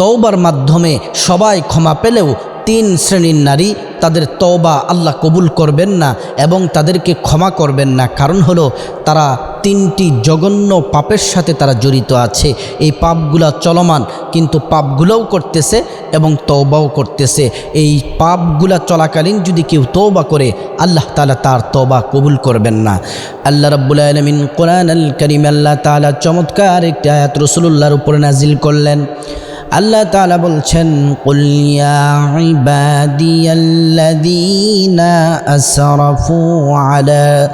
তওবার মাধ্যমে সবাই ক্ষমা পেলেও তিন শ্রেণির নারী তাদের তওবা আল্লাহ কবুল করবেন না এবং তাদেরকে ক্ষমা করবেন না। কারণ হলো তারা তিনটি জঘন্য পাপের সাথে তারা জড়িত আছে। এই পাপগুলা চলমান, কিন্তু পাপগুলোও করতেছে এবং তওবাও করতেছে। এই পাপগুলা চলাকালীন যদি কেউ তওবা করে, আল্লাহ তালা তার তওবা কবুল করবেন না। আল্লাহ রাব্বুল আলমিন কোরআন আল করিম আল্লাহ তালা চমৎকার একটি আয়াত রসুল্লাহর উপরে নাজিল করলেন। আল্লাহ তাআলা বলছেন আসরাফু আলা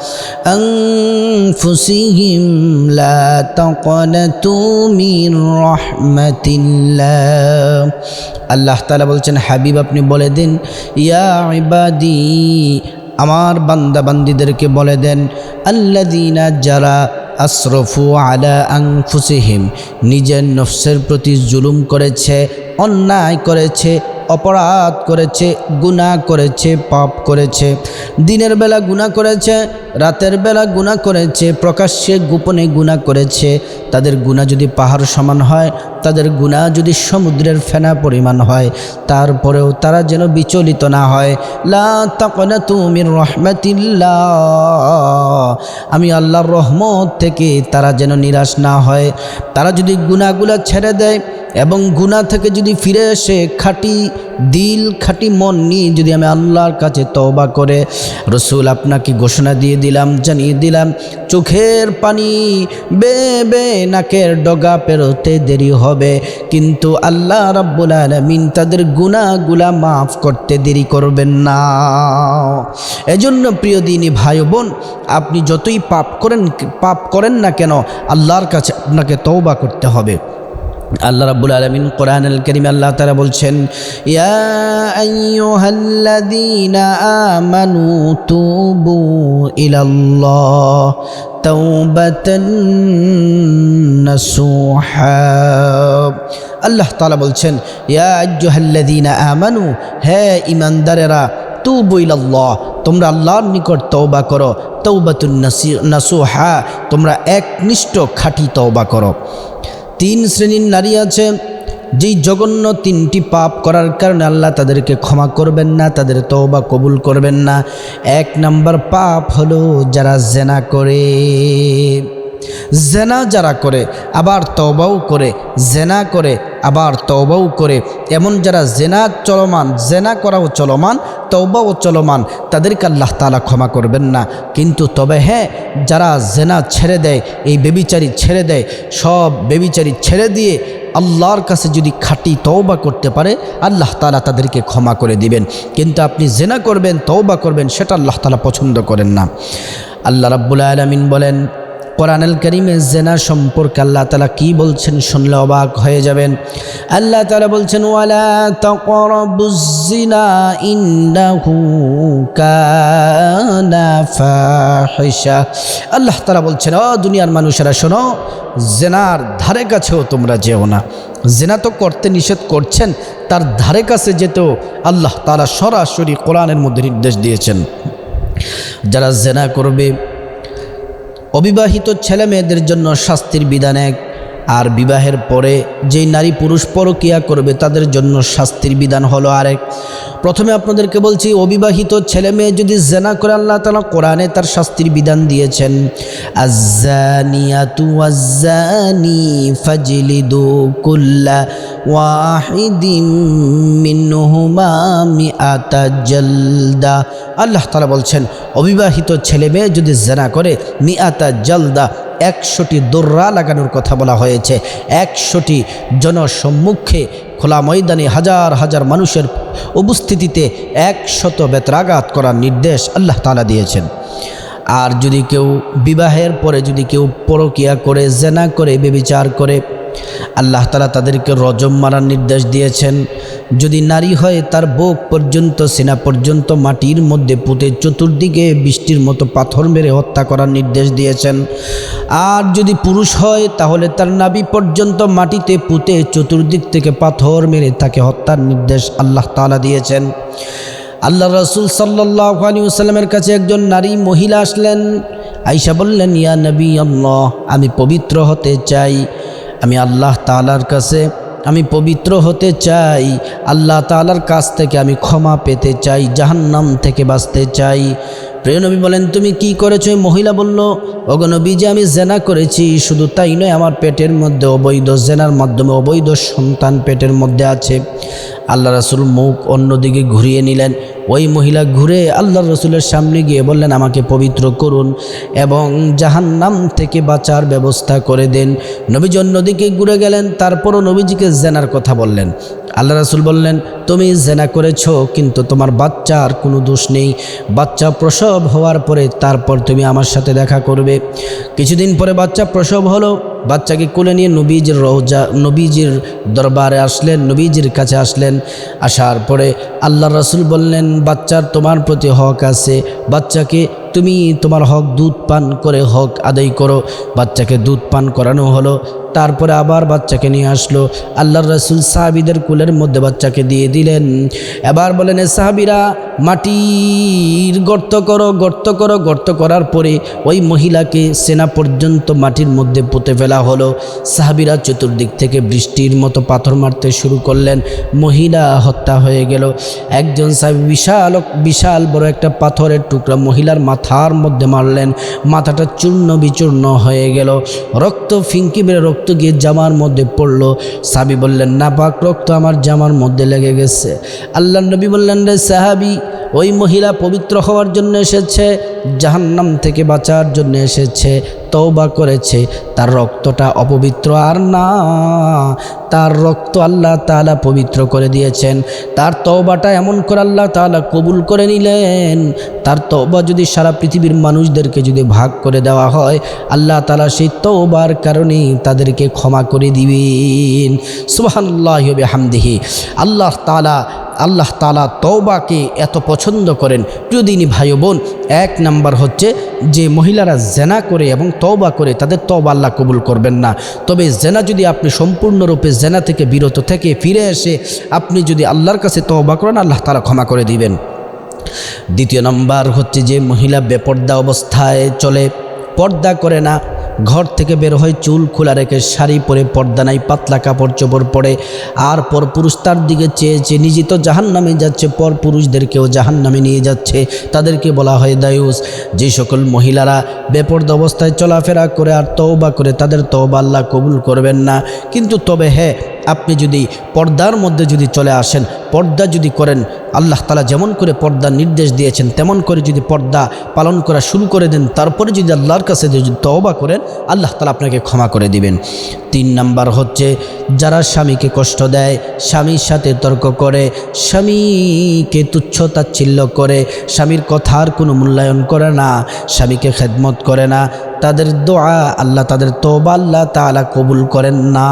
আনফুসিহিম, লা তাকনাতু মির রাহমাতিল্লাহ। আল্লাহ তাআলা বলছেন, হাবিব, আপনি বলে দিন, ইয়া ইবাদি, আমার বান্দা বান্দিদেরকে বলে দেন, আল্লাযীনা যারা আশরফু আলা আংফুসিহিম নিজের নফসের প্রতি জুলুম করেছে, অন্যায় করেছে, অপরাধ করেছে গুণা করেছে, পাপ করেছে। দিনের বেলা গুণা করেছে, রাতের বেলা গুণা করেছে, প্রকাশ্যে গোপনে গুণা করেছে। তাদের গুণা যদি পাহাড় সমান হয় তাদের গুণা যদি সমুদ্রের ফেনা পরিমাণ হয়, তারপরেও তারা যেন বিচলিত না হয়। লা আমি আল্লাহর রহমত থেকে তারা যেন নিরাশ না হয়। তারা যদি গুণাগুলা ছেড়ে দেয় এবং গুণা থেকে যদি ফিরে এসে খাঁটি দিল, খাঁটি মন নিয়ে যদি আমি আল্লাহর কাছে তওবা করে, রসুল আপনাকে ঘোষণা দিয়ে দিলাম, জানিয়ে দিলাম, চোখের পানি বে বে নাকের ডগা পেরোতে দেরি হবে। কিন্তু আল্লাহ রাব্বুল আলমিন তাদের গুণাগুলা মাফ করতে দেরি করবেন না। এজন্য প্রিয় দিনী ভাই বোন, আপনি যতই পাপ করেন পাপ করেন না কেন, আল্লাহর কাছে আপনাকে তওবা করতে হবে। আল্লাহ রাব্বুল আলামিন কোরআন আল করিম আল্লাহ তাআলা বলছেন, ইয়া আইয়ুহাল্লাযীনা আমানু তুবু ইলাল্লাহ তাওবাতান নাসুহা। আল্লাহ তাআলা বলছেন, ইয়া আইয়ুহাল্লাযীনা আমানু, হে ঈমানদারেরা, তুবু ইলাল্লাহ, তোমরা আল্লাহর নিকট তওবা করো তৌবাতুন নাসুহা, তোমরা একনিষ্ঠ খাঁটি তওবা করো। তিন শ্রেণির নারী আছে। যেই জঘন্য তিনটি পাপ করার কারণে আল্লাহ তাদেরকে ক্ষমা করবেন না, তাদের তওবা কবুল করবেন না। এক নাম্বার পাপ হলো যারা জেনা করে। জেনা যারা করে, আবার তওবাও করে। জেনা করে, আবার তওবাও করে। এমন যারা জেনা চলমান, জেনা করাও চলমান তওবাও চলমান, তাদেরকে আল্লাহ তালা ক্ষমা করবেন না। কিন্তু তবে হ্যাঁ যারা জেনা ছেড়ে দেয়, এই বেবিচারি ছেড়ে দেয়, সব বেবিচারি ছেড়ে দিয়ে আল্লাহর কাছে যদি খাঁটি তওবা করতে পারে, আল্লাহ তালা তাদেরকে ক্ষমা করে দিবেন। কিন্তু আপনি জেনা করবেন, তওবা করবেন, সেটা আল্লাহ তালা পছন্দ করেন না। আল্লাহ রাব্বুল আলমিন বলেন কোরআনুল করিমে জেনা সম্পর্কে আল্লাহ তালা কি বলছেন শুনলে অবাক হয়ে যাবেন। আল্লাহ তালা বলছেন, ওয়ালা আল্লাহ তালা বলছেন, ও দুনিয়ার মানুষেরা, শোনো, জেনার ধারে কাছেও তোমরা যেও না। জেনা তো করতে নিষেধ করছেন, তার ধারে কাছে যেতেও আল্লাহ তালা সরাসরি কোরআনের মধ্যে নির্দেশ দিয়েছেন। যারা জেনা করবে অবিবাহিত ছেলেমেয়েদের জন্য শাস্তির বিধান এক। আর বিবাহের পরে যেই নারী পুরুষ পরকিয়া করবে, তাদের জন্য শাস্তির বিধান হলো আরেক। প্রথমে আপনাদেরকে বলছি, অবিবাহিত ছেলে মেয়ে যদি জেনা করে, আল্লাহ তালা কোরআনে তার শাস্তির বিধান দিয়েছেন। কুল্লা আল্লাহ তালা বলছেন, অবিবাহিত ছেলে মেয়ে যদি জেনা করে, মিআতা জলদা একশোটি দোর্রা লাগানোর কথা বলা হয়েছে। একশোটি জনসম্মুখে খোলা ময়দানে হাজার হাজার মানুষের উপস্থিতিতে একশত বেতরাঘাত করার নির্দেশ আল্লাহ তালা দিয়েছেন। আর যদি কেউ বিবাহের পরে যদি কেউ পরকিয়া করে, জেনা করে, বেবিচার করে আল্লাহ তালা তাদেরকে রজম মারার নির্দেশ দিয়েছেন। যদি নারী হয়, তার বোক পর্যন্ত, সেনা পর্যন্ত, মাটির মধ্যে পুঁতে চতুর্দিকে বৃষ্টির মতো পাথর মেরে হত্যা করার নির্দেশ দিয়েছেন। আর যদি পুরুষ হয়, তাহলে তার নাবি পর্যন্ত মাটিতে পুঁতে চতুর্দিক থেকে পাথর মেরে তাকে হত্যার নির্দেশ আল্লাহ তালা দিয়েছেন। আল্লাহ রসুল সাল্লাহ সাল্লামের কাছে একজন নারী মহিলা আসলেন। আইসা বললেন, ইয়া নবী আমি পবিত্র হতে চাই। আমি আল্লাহ তালার কাছে আমি পবিত্র হতে চাই। আল্লাহ তালার কাছ থেকে আমি ক্ষমা পেতে চাই, জাহান্নাম থেকে বাঁচতে চাই। প্রিয় নবী বলেন, তুমি কি করেছ? মহিলা বলল অগনবী যে আমি জেনা করেছি, শুধু তাই নয়, আমার পেটের মধ্যে অবৈধ জেনার মাধ্যমে অবৈধ সন্তান পেটের মধ্যে আছে। আল্লাহ রাসুল মুখ অন্যদিকে ঘুরিয়ে নিলেন। ওই মহিলা ঘুরে আল্লাহ রসুলের সামনে গিয়ে বললেন, আমাকে পবিত্র করুন এবং জাহান্নাম থেকে বাঁচার ব্যবস্থা করে দেন। নবীজন নদীকে ঘুরে গেলেন, তারপরও নবীজিকে জেনার কথা বললেন। আল্লাহ রাসুল বললেন, তুমি জেনা করেছ, কিন্তু তোমার বাচ্চার কোনো দোষ নেই। বাচ্চা প্রসব হওয়ার পরে তারপর তুমি আমার সাথে দেখা করবে। কিছুদিন পরে বাচ্চা প্রসব হলো। বাচ্চাকে কোলে নিয়ে নবীজির রোজা নবীজির দরবারে আসলেন, নবীজির কাছে আসলেন। আসার পরে আল্লাহ রসুল বললেন, বাচ্চার তোমার প্রতি হক আছে। বাচ্চাকে তুমি তোমার হক দুধ পান করে হক আদায় করো। বাচ্চাকে দুধ পান করানো হলো, তারপরে আবার বাচ্চাকে নিয়ে আসলো। আল্লাহ রসুল সাহাবিদের কুলের মধ্যে বাচ্চাকে দিয়ে দিলেন। এবার বলেন সাহাবিরা মাটির গর্ত করো গর্ত করো, গর্ত করার পরে ওই মহিলাকে সেনা পর্যন্ত মাটির মধ্যে পুঁতে ফেলা হলো। সাহাবিরা চতুর্দিক থেকে বৃষ্টির মতো পাথর মারতে শুরু করলেন। মহিলা হত্যা হয়ে গেল। একজন সাহেব বিশাল বিশাল বড় একটা পাথরের টুকরা মহিলার মাথার মধ্যে মারলেন। মাথাটা চূর্ণ বিচূর্ণ হয়ে গেল। রক্ত ফিঙ্কি বেড়ে রক্ত গিয়ে জামার মধ্যে পড়ল। সাবি বললেন না পাক রক্ত আমার জামার মধ্যে লেগে গেছে। আল্লাহ নবী বললেন, রে সাহাবি ওই মহিলা পবিত্র হওয়ার জন্য এসেছে। জাহান্নাম থেকে বাঁচার জন্য এসেছে, তওবা করেছে। তার রক্তটা অপবিত্র আর না, তার রক্ত আল্লাহ তাআলা পবিত্র করে দিয়েছেন। তার তওবাটা এমন করে আল্লাহ তাআলা কবুল করে নিলেন। তার তওবা যদি সারা পৃথিবীর মানুষদেরকে যদি ভাগ করে দেওয়া হয়, আল্লাহ তাআলা সেই তওবার কারণেই তাদেরকে ক্ষমা করে দিবেন। সুবহানাল্লাহি ওয়া বিহামদিহি। আল্লাহ তাআলা, আল্লাহ তালা তওবাকে এত পছন্দ করেন। প্রিয় ভাই বোন, এক নাম্বার হচ্ছে যে মহিলারা জেনা করে এবং তওবা করে তাদের তওবা আল্লাহ কবুল করবেন না। তবে জেনা যদি আপনি সম্পূর্ণরূপে জেনা থেকে বিরত থেকে ফিরে এসে আপনি যদি আল্লাহর কাছে তওবা করেন, আল্লাহ তালা ক্ষমা করে দিবেন। দ্বিতীয় নম্বর হচ্ছে যে মহিলা বেপর্দা অবস্থায় চলে, পর্দা করে না। ঘর থেকে বের হয় চুল খোলা রেখে শাড়ি পরে পর্দা নাই, পাতলা কাপড় চোপড় পরে। আর পর পুরুষ তার দিকে চেয়েছে নিজে তো জাহান নামে যাচ্ছে, পর পুরুষদেরকেও জাহান নামে নিয়ে যাচ্ছে। তাদেরকে বলা হয় দায়ুস। যে সকল মহিলারা বেপর্দ অবস্থায় চলাফেরা করে আর তওবা করে, তাদের তওবা আল্লাহ কবুল করবেন না। কিন্তু তবে হ্যাঁ আপনি যদি পর্দার মধ্যে যদি চলে আসেন, পর্দা যদি করেন, আল্লাহ তালা যেমন করে পর্দার নির্দেশ দিয়েছেন, তেমন করে যদি পর্দা পালন করা শুরু করে দেন, তারপরে যদি আল্লাহর কাছে যদি তওবা করেন, আল্লাহ তালা আপনাকে ক্ষমা করে দিবেন। তিন নাম্বার হচ্ছে, যারা স্বামীকে কষ্ট দেয়, স্বামীর সাথে তর্ক করে, স্বামীকে তুচ্ছ তাচ্ছিল্য করে, স্বামীর কথার কোনো মূল্যায়ন করে না, স্বামীকে খেদমত করে না তাদের দোয়া আল্লাহ তাদের তোবা আল্লাহ তালা কবুল করেন না।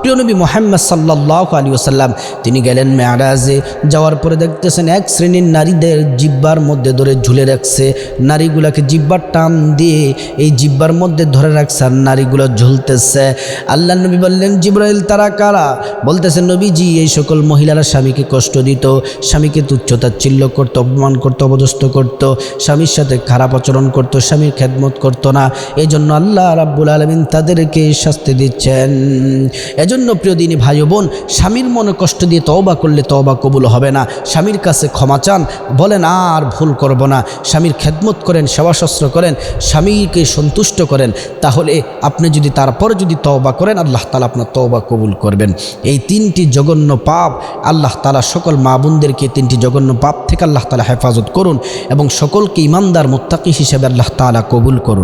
প্রিয় নবী মোহাম্মদ সাল্লাহ আলী ওসাল্লাম তিনি গেলেন মেয়ারাজে, যাওয়ার পরে দেখতেছেন এক শ্রেণির নারীদের জিব্বার মধ্যে ধরে ঝুলে রাখছে। নারীগুলাকে জিব্বার টান দিয়ে এই জিব্বার মধ্যে ধরে রাখছে আর নারীগুলো ঝুলতেছে। আল্লাহ নবী বললেন, জিব্রাইল, তারা কারা? বলতেছেন নবীজি, এই সকল মহিলারা স্বামীকে কষ্ট দিত, স্বামীকে তুচ্ছতা তুচ্ছতাচ্ছিল্য করতো, অপমান করতো অবদস্ত করতো, স্বামীর সাথে খারাপ আচরণ করতো, স্বামীর খেদমত করতো না। এই জন্য আল্লাহ রাব্বুল আলমিন তাদেরকে শাস্তি দিচ্ছেন। এজন্য প্রিয় দিনী ভাই বোন স্বামীর মনে কষ্ট দিয়ে তওবা করলে তওবা কবুল হবে না। স্বামীর কাছে ক্ষমা চান, বলেন আর ভুল করব না। স্বামীর খেদমত করেন সেবা শস্ত্র করেন, স্বামীকে সন্তুষ্ট করেন। তাহলে আপনি যদি তারপরে যদি তওবা করেন, আল্লাহ তালা আপনার তওবা কবুল করবেন। এই তিনটি জঘন্য পাপ আল্লাহ তালা সকল মা বোনদেরকে তিনটি জঘন্য পাপ থেকে আল্লাহ তালা হেফাজত করুন এবং সকলকে ইমানদার মোত্তাকি হিসেবে আল্লাহ তালা কবুল করুন।